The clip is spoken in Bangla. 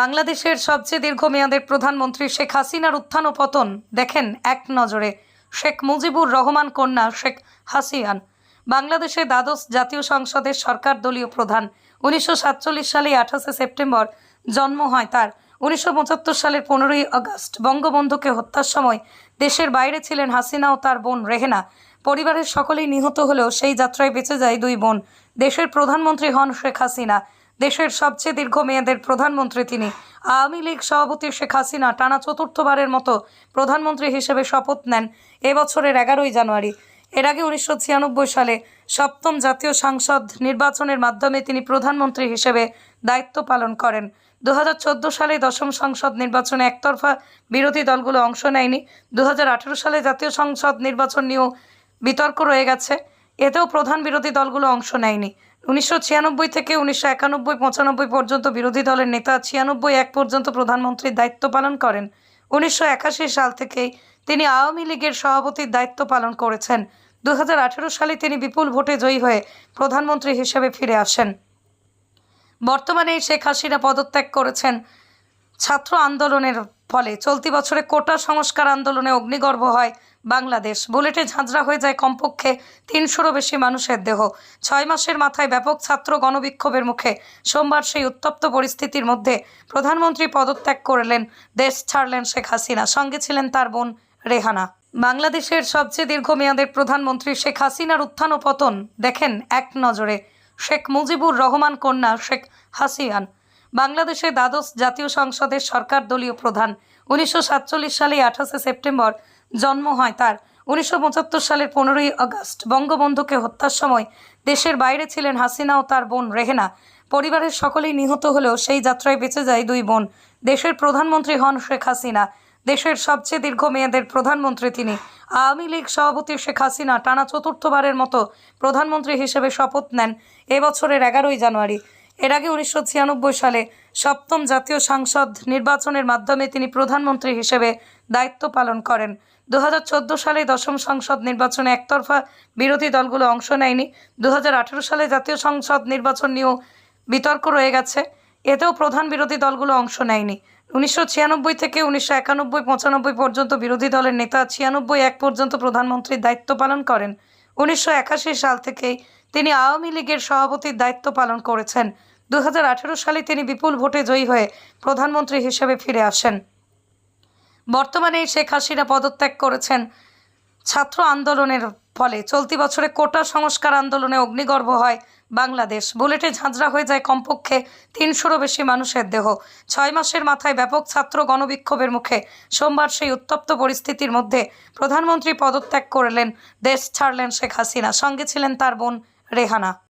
বাংলাদেশের সবচেয়ে দীর্ঘমেয়াদের প্রধানমন্ত্রী শেখ হাসিনার উত্থান ও পতন দেখেন এক নজরে। শেখ মুজিবুর রহমান কন্যা শেখ হাসিয়ান বাংলাদেশে দ্বাদশ জাতীয় সংসদের সরকার দলীয় প্রধান। উনিশশো সাতচল্লিশ সালে আঠাশে সেপ্টেম্বর জন্ম হয় তার। উনিশশো পঁচাত্তর সালের পনেরোই আগস্ট বঙ্গবন্ধুকে হত্যার সময় দেশের বাইরে ছিলেন হাসিনা ও তার বোন রেহেনা। পরিবারের সকলেই নিহত হলেও সেই যাত্রায় বেঁচে যায় দুই বোন। দেশের প্রধানমন্ত্রী হন শেখ হাসিনা। দেশের সবচেয়ে দীর্ঘ মেয়াদের প্রধানমন্ত্রী তিনি। আওয়ামী লীগ সভাপতি শেখ হাসিনা টানা চতুর্থবারের মতো প্রধানমন্ত্রী হিসেবে শপথ নেন এবছরের এগারোই জানুয়ারি। এর আগে উনিশশো ছিয়ানব্বই সালে সপ্তম জাতীয় সংসদ নির্বাচনের মাধ্যমে তিনি প্রধানমন্ত্রী হিসেবে দায়িত্ব পালন করেন। দু হাজার চোদ্দ সালে দশম সংসদ নির্বাচনে একতরফা বিরোধী দলগুলো অংশ নেয়নি। দু হাজার আঠারো সালে জাতীয় সংসদ নির্বাচন নিয়েও বিতর্ক রয়ে গেছে। এতেও প্রধান বিরোধী দলগুলো অংশ নেয়নি। উনিশশো ছিয়ানব্বই থেকে উনিশশো একানব্বই, পঁচানব্বই পর্যন্ত বিরোধী দলের নেতা ছিয়ানব্বই এক পর্যন্ত প্রধানমন্ত্রীর দায়িত্ব পালন করেন। উনিশশো একাশি সাল থেকেই তিনি আওয়ামী লীগের সভাপতির দায়িত্ব পালন করেছেন। দুই হাজার আঠেরো সালে তিনি বিপুল ভোটে জয়ী হয়ে প্রধানমন্ত্রী হিসেবে ফিরে আসেন। বর্তমানে শেখ হাসিনা পদত্যাগ করেছেন। ছাত্র আন্দোলনের ফলে চলতি বছরে কোটা সংস্কার আন্দোলনে অগ্নিগর্ভ হয় বাংলাদেশ। বুলেটে ঝাঁঝরা হয়ে যায় কমপক্ষে তিনশোরও বেশি মানুষের দেহ। ছয় মাসের মাথায় ব্যাপক ছাত্র গণবিক্ষোভের মুখে সোমবার সেই উত্তপ্ত পরিস্থিতির মধ্যে প্রধানমন্ত্রী পদত্যাগ করলেন দেশ ছাড়লেন শেখ হাসিনা। সঙ্গে ছিলেন তার বোন রেহানা। বাংলাদেশের সবচেয়ে দীর্ঘমেয়াদের প্রধানমন্ত্রী শেখ হাসিনার উত্থান ও পতন দেখেন এক নজরে। শেখ মুজিবুর রহমান কন্যা শেখ হাসিয়ান বাংলাদেশে দ্বাদশ জাতীয় সংসদের সরকার দলীয় প্রধান। উনিশশো সাতচল্লিশ সালে আঠাশে সেপ্টেম্বর জন্ম হয় তার। উনিশশো পঁচাত্তর সালের পনেরোই আগস্ট বঙ্গবন্ধুকে হত্যার সময় দেশের বাইরে ছিলেন হাসিনা ও তার বোন রেহেনা। পরিবারের সকলেই নিহত হলেও সেই যাত্রায় বেঁচে যায় দুই বোন। দেশের প্রধানমন্ত্রী হন শেখ হাসিনা। দেশের সবচেয়ে দীর্ঘমেয়াদের প্রধানমন্ত্রী তিনি। আওয়ামী লীগ সভাপতি শেখ হাসিনা টানা চতুর্থবারের মতো প্রধানমন্ত্রী হিসেবে শপথ নেন। এবছরের এগারোই জানুয়ারি। এর আগে উনিশশো ছিয়ানব্বই সালে সপ্তম জাতীয় সংসদ নির্বাচনের মাধ্যমে তিনি প্রধানমন্ত্রী হিসেবে দায়িত্ব পালন করেন। দু হাজার চোদ্দ সালে দশম সংসদ নির্বাচনে একতরফা বিরোধী দলগুলো অংশ নেয়নি। দুহাজার আঠেরো সালে জাতীয় সংসদ নির্বাচন নিয়েও বিতর্ক রয়ে গেছে। এতেও প্রধান বিরোধী দলগুলো অংশ নেয়নি। উনিশশো ছিয়ানব্বই থেকে উনিশশো একানব্বই, পঁচানব্বই পর্যন্ত বিরোধী দলের নেতা ছিয়ানব্বই এক পর্যন্ত প্রধানমন্ত্রীর দায়িত্ব পালন করেন। উনিশশো একাশি সাল থেকেই তিনি আওয়ামী লীগের সভাপতির দায়িত্ব পালন করেছেন। দুই হাজার আঠেরো সালে তিনি বিপুল ভোটে জয়ী হয়ে প্রধানমন্ত্রী হিসেবে ফিরে আসেন। বর্তমানে শেখ হাসিনা পদত্যাগ করেছেন। ছাত্র আন্দোলনের ফলে চলতি বছরে কোটা সংস্কার আন্দোলনে অগ্নিগর্ভ হয় বাংলাদেশ। বুলেটে ঝাঁঝরা হয়ে যায় কমপক্ষে তিনশোরও বেশি মানুষের দেহ। ছয় মাসের মাথায় ব্যাপক ছাত্র গণবিক্ষোভের মুখে সোমবার সেই উত্তপ্ত পরিস্থিতির মধ্যে প্রধানমন্ত্রী পদত্যাগ করলেন দেশ ছাড়লেন শেখ হাসিনা। সঙ্গে ছিলেন তার বোন রেহানা।